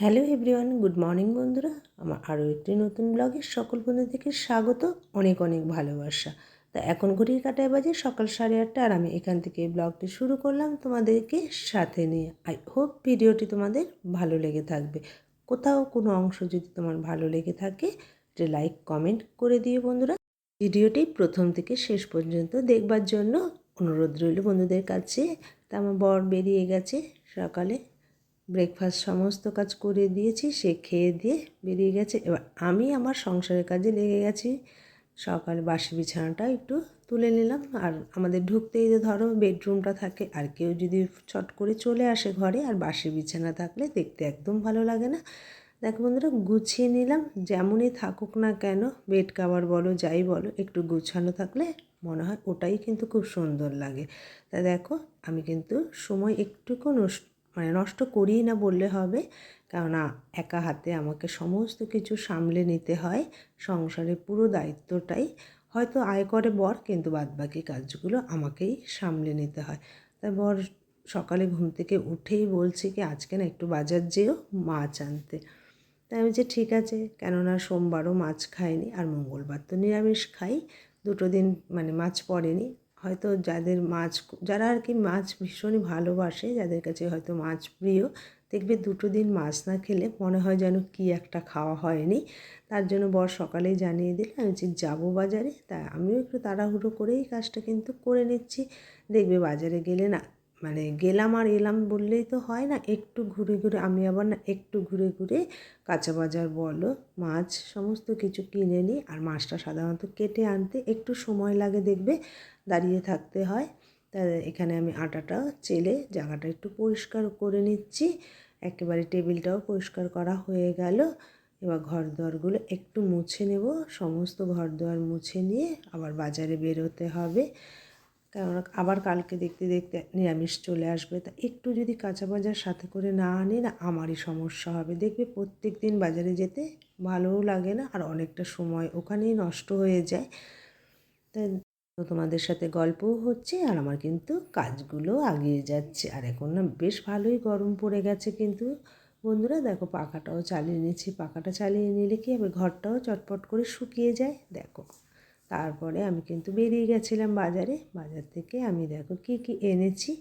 Hello everyone, good morning বন্ধুরা। আমার আরও একটি নতুন ব্লগে সকল বন্ধুদেরকে স্বাগত, অনেক অনেক ভালোবাসা। তা এখন ঘড়ির কাটায় বাজে সকাল সাড়ে আটটা আর আমি এখান থেকে ব্লগটি শুরু করলাম তোমাদেরকে সাথে নিয়ে। আই হোপ ভিডিওটি তোমাদের ভালো লেগে থাকবে। কোথাও কোনো অংশ যদি তোমার ভালো লেগে থাকে যে লাইক, কমেন্ট করে দিও বন্ধুরা। ভিডিওটি প্রথম থেকে শেষ পর্যন্ত দেখবার জন্য অনুরোধ রইল বন্ধুদের কাছে। তা আমার বর বেরিয়ে গেছে সকালে। ব্রেকফাস্ট সমস্ত কাজ করে দিয়েছি, সে খেয়ে দিয়ে বেরিয়ে গেছে। এবার আমি আমার সংসারের কাজে লেগে গেছি। সকালে বাসি বিছানাটা একটু তুলে নিলাম। আর আমাদের ঢুকতেই যে ধরো বেডরুমটা থাকে, আর কেউ যদি চট করে চলে আসে ঘরে, আর বাসি বিছানা থাকলে দেখতে একদম ভালো লাগে না। দেখো বন্ধুরা, গুছিয়ে নিলাম। যেমনই থাকুক না কেন, বেড কাভার বলো, যাই বলো, একটু গুছানো থাকলে মনে হয় ওটাই কিন্তু খুব সুন্দর লাগে। তা দেখো, আমি কিন্তু সময় একটুকু নষ্ট মানে নষ্ট করি না বললে হবে। কেননা একা হাতে আমাকে সমস্ত কিছু সামলে নিতে হয়। সংসারের পুরো দায়িত্বটাই হয়তো আয় করে বর, কিন্তু বাদবাকি কাজগুলো আমাকেই সামলে নিতে হয়। তাই বর সকালে ঘুম থেকে উঠেই বলছি কি, আজকে না একটু বাজার যেও মাছ আনতে। তাই আমি যে ঠিক আছে, কেননা সোমবারও মাছ খাইনি আর মঙ্গলবার তো নিরামিষ খাই। দুটো দিন মানে মাছ পড়েনি। হয়তো যাদের মাছ যারা আর কি মাছ ভীষণই ভালোবাসে, যাদের কাছে হয়তো মাছ প্রিয়, দেখবে দুটো দিন মাছ না খেলে মনে হয় যেন কি একটা খাওয়া হয়নি। তার জন্য বর সকালেই জানিয়ে দিলে, আমি যে যাব বাজারে? তা আমিও একটু তাড়াহুড়ো করেই কাজটা কিন্তু করে নিচ্ছি। দেখবে বাজারে গেলে না মানে গেলাম আর এলাম বললেই তো হয় না, একটু ঘুরে ঘুরে, আমি আবার না একটু ঘুরে ঘুরে কাঁচা বাজার বলো, মাছ সমস্ত কিছু কিনে নিই, আর মাছটা সাধারণত কেটে আনতে একটু সময় লাগে দেখবে। দাঁড়িয়ে থাকতে হয়। তা এখানে আমি আটাটা, চেলে জায়গাটা একটু পরিষ্কার করে নিচ্ছি। একেবারে টেবিলটাও পরিষ্কার করা হয়ে গেল। এবার ঘর দুয়ারগুলো একটু মুছে নেব। সমস্ত ঘর দুয়ার মুছে নিয়ে আবার বাজারে বেরোতে হবে। কেননা আবার কালকে দেখতে দেখতে নিরামিষ চলে আসবে। তা একটু যদি কাঁচা বাজার সাথে করে না আনি, না আমারই সমস্যা হবে। দেখবে প্রত্যেক দিন বাজারে যেতে ভালোও লাগে না, আর অনেকটা সময় ওখানেই নষ্ট হয়ে যায়। তা তো তোমাদের সাথে গল্পও হচ্ছে আর আমার কিন্তু কাজগুলো আগিয়ে যাচ্ছে। আর এখন না বেশ ভালোই গরম পড়ে গেছে কিন্তু। বন্ধুরা দেখো পাখাটাও চালিয়ে নিচ্ছি। পাখাটা চালিয়ে নিলে কি হবে? ঘরটাও চটপট করে শুকিয়ে যায়। দেখো। তারপরে আমি কিন্তু বেরিয়ে গেছিলাম বাজারে। বাজার থেকে আমি দেখো কি কি এনেছি।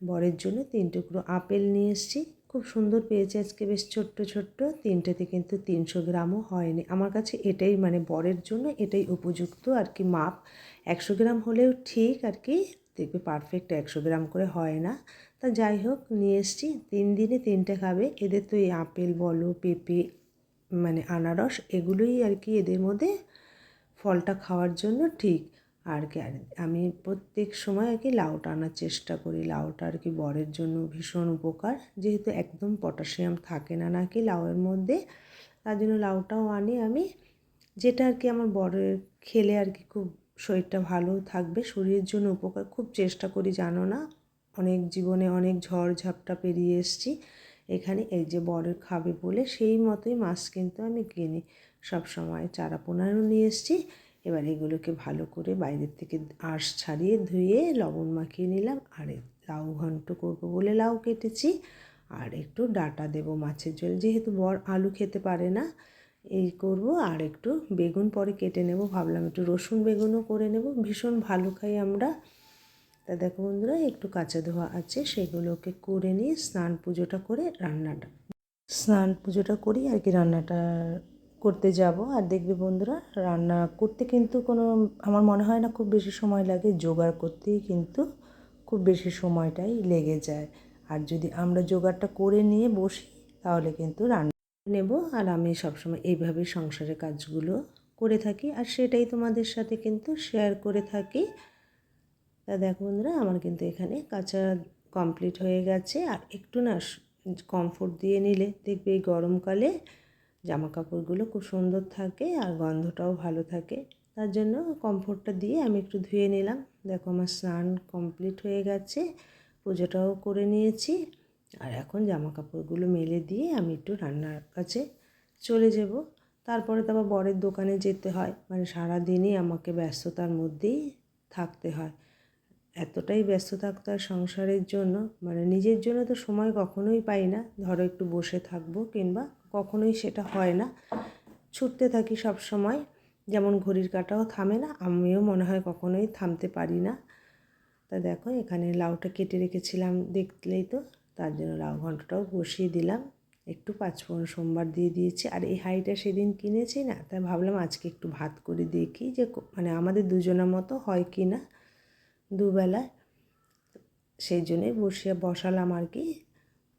বরের জন্য তিন টুকরো আপেল নিয়ে এসেছি। খুব সুন্দর পেয়েছে আজকে, বেশ ছোট্ট ছোট্ট। তিনটেতে কিন্তু তিনশো গ্রামও হয়নি। আমার কাছে এটাই মানে বরের জন্য এটাই উপযুক্ত আর কি মাপ। একশো গ্রাম হলেও ঠিক আর কি, দেখবে পারফেক্ট একশো গ্রাম করে হয় না। তা যাই হোক, নিয়ে এসছি। তিন দিনে তিনটে খাবে। এদের তো এই আপেল বলো, পেঁপে মানে আনারস, এগুলোই আর কি এদের মধ্যে ফলটা খাওয়ার জন্য ঠিক। আর কি, আর আমি প্রত্যেক সময় আর কি লাউটা আনার চেষ্টা করি। লাউটা আর কি বরের জন্য ভীষণ উপকার। যেহেতু একদম পটাশিয়াম থাকে না নাকি লাউয়ের মধ্যে, তার জন্য লাউটাও আনি আমি। যেটা আর কি আমার বরের খেলে আর কি খুব শরীরটা ভালো থাকবে, শরীরের জন্য উপকার। খুব চেষ্টা করি, জানো না? অনেক জীবনে অনেক ঝড় ঝাপটা পেরিয়ে এসেছি। এখানে এই যে বরের খাবে বলে সেই মতোই মাছ কিন্তু আমি কিনি সব সময় নিয়ে এসেছি। এবার এগুলোকে ভালো করে বাইরের থেকে আঁশ ছাড়িয়ে ধুয়ে লবণ মাখিয়ে নিলাম। আর লাউ ঘন্ট করব বলে লাউ কেটেছি। আর একটু ডাটা দেব মাছের ঝোল। যেহেতু বর আলু খেতে পারে না, এই করব। আর একটু বেগুন পরে কেটে নেব। ভাবলাম একটু রসুন বেগুনও করে নেব। ভীষণ ভালো খাই আমরা। তা দেখো বন্ধুরা, একটু কাঁচা ধোয়া আছে, সেগুলোকে করে নিয়ে স্নান পুজোটা করে রান্নাটা, স্নান পুজোটা করি আর কি রান্নাটা করতে যাব আর দেখবে বন্ধুরা রান্না করতে কিন্তু কোনো, আমার মনে হয় না খুব বেশি সময় লাগে, জোগাড় করতেই কিন্তু খুব বেশি সময়টাই লেগে যায়। আর যদি আমরা জোগাড়টা করে নিয়ে বসি, তাহলে কিন্তু রান্না নেব আর আমি সবসময় এইভাবে সংসারের কাজগুলো করে থাকি আর সেটাই তোমাদের সাথে কিন্তু শেয়ার করে থাকি। তা দেখো বন্ধুরা, আমার কিন্তু এখানে কাঁচা কমপ্লিট হয়ে গেছে আর একটু না কমফোর্ট দিয়ে নিলে, দেখবে এই গরমকালে জামা কাপড়গুলো খুব সুন্দর থাকে আর গন্ধটাও ভালো থাকে। তার জন্য কমফোর্টটা দিয়ে আমি একটু ধুয়ে নিলাম। দেখো আমার স্নান কমপ্লিট হয়ে গেছে, পুজোটাও করে নিয়েছি। আর এখন জামা কাপড়গুলো মেলে দিয়ে আমি একটু রান্নার কাছে চলে যাব। তারপরে তো আবার বরের দোকানে যেতে হয় মানে সারা দিনই আমাকে ব্যস্ততার মধ্যেই থাকতে হয়। এতটাই ব্যস্ত থাকতে হয় সংসারের জন্য মানে নিজের জন্য তো সময় কখনোই পাই না। ধরো একটু বসে থাকব কিংবা কখনোই সেটা হয় না। ছুটতে থাকি সব সময়। যেমন ঘড়ির কাঁটাও থামে না, আমিও মনে হয় কখনোই থামতে পারি না। তা দেখো, এখানে লাউটা কেটে রেখেছিলাম দেখলেই তো। তার জন্য লাউ ঘন্টটাও বসিয়ে দিলাম। একটু পাঁচ পাঁচফোড়ন সোমবার দিয়ে দিয়েছি। আর এই হাঁড়িটা সেদিন কিনেছি না, তাই ভাবলাম আজকে একটু ভাত করে দেখি যে মানে আমাদের দুজনের মতো হয় কি না। দুবেলায়। সেই জন্যই বসিয়ে, বসালাম আর কি।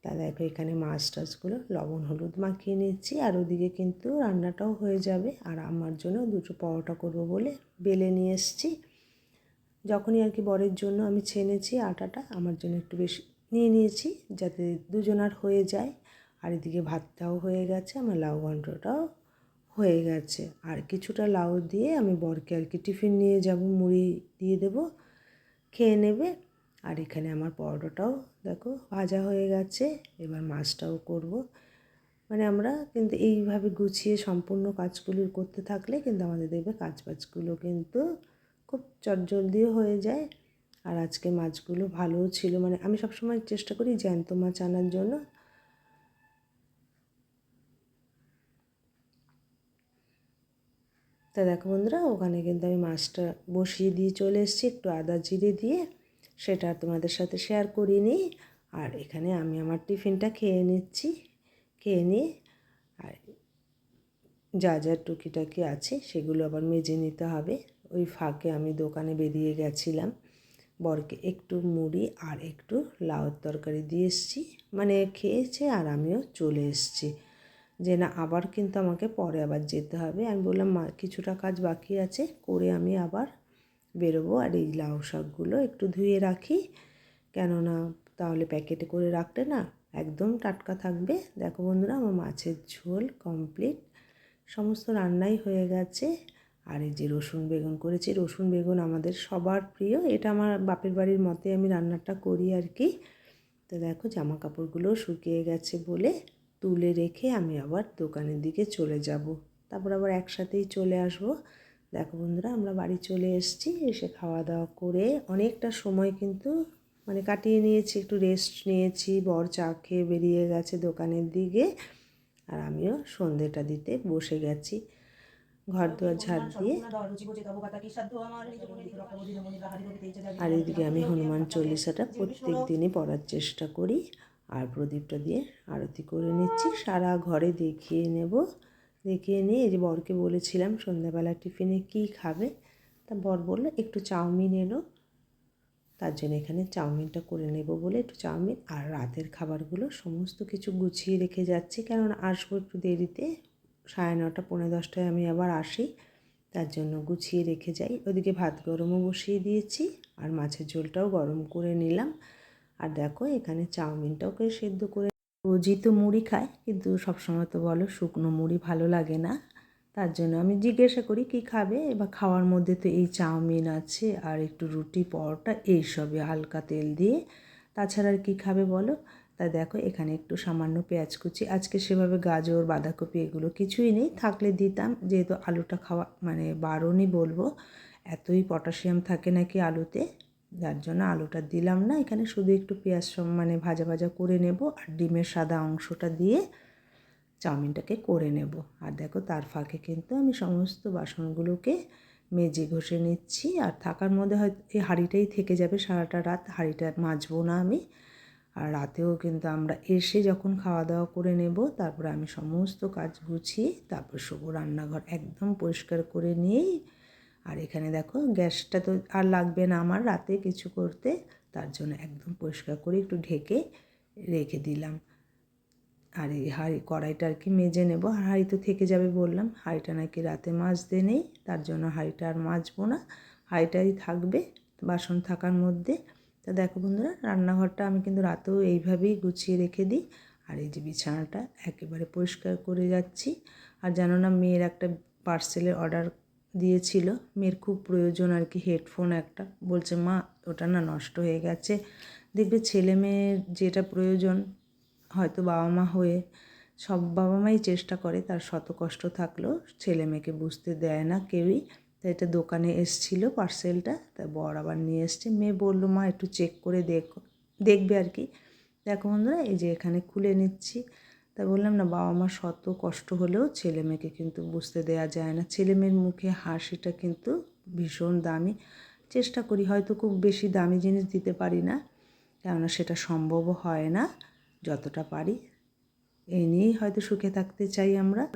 তা দেখো, এখানে মাছ টাছগুলো লবণ, হলুদ মাখিয়ে নিচ্ছি। আর ওদিকে কিন্তু রান্নাটাও হয়ে যাবে। আর আমার জন্য দুটো পরোটা করব বলে বেলে নিয়ে এসেছি। যখনই আর কি বরের জন্য আমি ছেনেছি আটাটা, আমার জন্য একটু বেশি নিয়ে নিয়েছি যাতে দুজনার হয়ে যায়। আর এদিকে ভাতটাও হয়ে গেছে, আমার লাউ ঘন্টটাও হয়ে গেছে। আর কিছুটা লাউ দিয়ে আমি বরকে আর কি টিফিন নিয়ে যাব, মুড়ি দিয়ে দেবো, খেয়ে নেবে। আর এখানে আমার পরোটাটাও দেখো ভাজা হয়ে গেছে, এবার মাছটাও করব। মানে আমরা কিন্তু এইভাবে গুছিয়ে সম্পূর্ণ কাজগুলো করতে থাকলে কিন্তু আমাদের দেখবে কাজ বাজগুলো কিন্তু খুব চটজলদিও হয়ে যায়। আর আজকে মাছগুলো ভালোও ছিল। মানে আমি সবসময় চেষ্টা করি জ্যান্ত মাছ আনার জন্য। তা দেখো বন্ধুরা, ওখানে কিন্তু আমি মাছটা বসিয়ে দিয়ে চলে এসেছি। একটু আদা জিরে দিয়ে সেটা তোমাদের সাথে শেয়ার করিনি। আর এখানে আমি আমার টিফিনটা খেয়ে নিচ্ছি, খেয়ে নিয়ে আর যা যা টুকিটাকি আছে সেগুলো আবার মেজে নিতে হবে। ওই ফাঁকে আমি দোকানে বেরিয়ে গেছিলাম। বরকে একটু মুড়ি আর একটু লাউর তরকারি দিয়ে এসেছি। মানে খেয়েছে আর আমিও চলে এসেছি। যে না, আবার কিন্তু আমাকে পরে আবার যেতে হবে। আমি বললাম, মা, কিছুটা কাজ বাকি আছে, করে আমি আবার বেরোবো আর এই লাউ শাকগুলো একটু ধুয়ে রাখি। কেননা তাহলে প্যাকেটে করে রাখলে না একদম টাটকা থাকবে। দেখো বন্ধুরা, আমার মাছের ঝোল কমপ্লিট সমস্ত রান্নাই হয়ে গেছে। আর এই যে রসুন বেগুন করেছি, রসুন বেগুন আমাদের সবার প্রিয়। এটা আমার বাপের বাড়ির মতে আমি রান্নাটা করি আর কি। তো দেখো জামা কাপড়গুলো শুকিয়ে গেছে বলে তুলে রেখে আমি আবার দোকানের দিকে চলে যাব। তারপর আবার একসাথেই চলে আসব। দেখো বন্ধুরা আমরা বাড়ি চলে এসেছি এসে খাওয়া দাওয়া করে অনেকটা সময় কিন্তু মানে কাটিয়ে নিয়েছি একটু রেস্ট নিয়েছি বর চা খেয়ে বেরিয়ে গেছে দোকানের দিকে আর আমিও সন্ধেটা দিতে বসে গেছি। ঘর দুয়ার ঝাড় দিয়ে আর এদিকে আমি হনুমান চল্লিশাটা প্রত্যেক দিনই পড়ার চেষ্টা করি আর প্রদীপটা দিয়ে আরতি করে নিচ্ছি সারা ঘরে দেখিয়ে নেব। দেখিয়ে নিয়ে এই যে বরকে বলেছিলাম সন্ধ্যাবেলা টিফিনে কি খাবে, তা বর বলল একটু চাউমিন এলো তার জন্য এখানে চাউমিনটা করে নেব বলে একটু চাউমিন আর রাতের খাবারগুলো সমস্ত কিছু গুছিয়ে রেখে যাচ্ছি। কেননা আসব একটু দেরিতে, সাড়ে নটা, পৌনে দশটায় আমি আবার আসি, তার জন্য গুছিয়ে রেখে যাই। ওদিকে ভাত গরমও বসিয়ে দিয়েছি আর মাছের ঝোলটাও গরম করে নিলাম। আর দেখো এখানে চাউমিনটাওকে সেদ্ধ করে রোজই তো মুড়ি খায়, কিন্তু সবসময় তো বলো শুকনো মুড়ি ভালো লাগে না। তার জন্য আমি জিজ্ঞাসা করি, কি খাবে? এবার খাওয়ার মধ্যে তো এই চাউমিন আছে আর একটু রুটি, পরোটা এইসবে হালকা তেল দিয়ে। তাছাড়া আর কী খাবে বলো? তা দেখো, এখানে একটু সামান্য পেঁয়াজ কুচি। আজকে সেভাবে গাজর, বাঁধাকপি এগুলো কিছুই নেই। থাকলে দিতাম, যেহেতু আলুটা খাওয়া মানে বারণই বলব। এতই পটাশিয়াম থাকে নাকি আলুতে? যার জন্য আলুটা দিলাম না। এখানে শুধু একটু পেঁয়াজ মানে ভাজা ভাজা করে নেব আর ডিমের সাদা অংশটা দিয়ে চাউমিনটাকে করে নেব। আর দেখো তার ফাঁকে কিন্তু আমি সমস্ত বাসনগুলোকে মেজে ঘষে নিচ্ছি। আর থাকার মধ্যে হয়তো এই হাঁড়িটাই থেকে যাবে, সারাটা রাত হাঁড়িটা মাজবো না আমি। আর রাতেও কিন্তু আমরা এসে যখন খাওয়া দাওয়া করে নেব, তারপরে আমি সমস্ত কাজ গুছিয়ে তারপর শুভ রান্নাঘর একদম পরিষ্কার করে নিয়েই আর এখানে দেখো গ্যাসটা তো আর লাগবে না আমার রাতে কিছু করতে, তার জন্য একদম পরিষ্কার করে একটু ঢেকে রেখে দিলাম। আর এই হাঁড়ি, কড়াইটা আর কি মেজে নেব। হাঁড়ি তো থেকে যাবে বললাম, হাঁড়িটা নাকি রাতে মাজতে নেই, তার জন্য হাঁড়িটা আর মাজবো না। হাঁড়িটাই থাকবে, বাসন থাকার মধ্যে। তা দেখো বন্ধুরা, রান্নাঘরটা আমি কিন্তু রাতেও এইভাবেই গুছিয়ে রেখে দিই। আর এই যে বিছানাটা একেবারে পরিষ্কার করে যাচ্ছি। আর জানো না, মেয়ের একটা পার্সেলের অর্ডার দিয়েছিল। মেয়ের খুব প্রয়োজন আর কি হেডফোন একটা। বলছে, মা, ওটা না নষ্ট হয়ে গেছে। দেখবে ছেলে মেয়ের যেটা প্রয়োজন, হয়তো বাবা মা হয়ে সব বাবা মাই চেষ্টা করে, তার শত কষ্ট থাকলেও ছেলে মেয়েকে বুঝতে দেয় না কেউই। তো এটা দোকানে এসছিল পার্সেলটা তা বর আবার নিয়ে এসছে। মেয়ে বলল, মা, একটু চেক করে দেখো, দেখবে আর কি। দেখো বন্ধুরা, এই যে এখানে খুলে নিচ্ছি। তা বললাম না, বাবা মা শত কষ্ট হলেও ছেলে মেয়েকে কিন্তু বুঝতে দেওয়া যায় না। ছেলে মেয়ের মুখে হাসিটা কিন্তু ভীষণ দামি। চেষ্টা করি হয়তো খুব বেশি দামি জিনিস দিতে পারি না, কেননা সেটা সম্ভবও হয় না, যতটা পারি। এই নিয়েই হয়তো সুখে থাকতে চাই আমরা।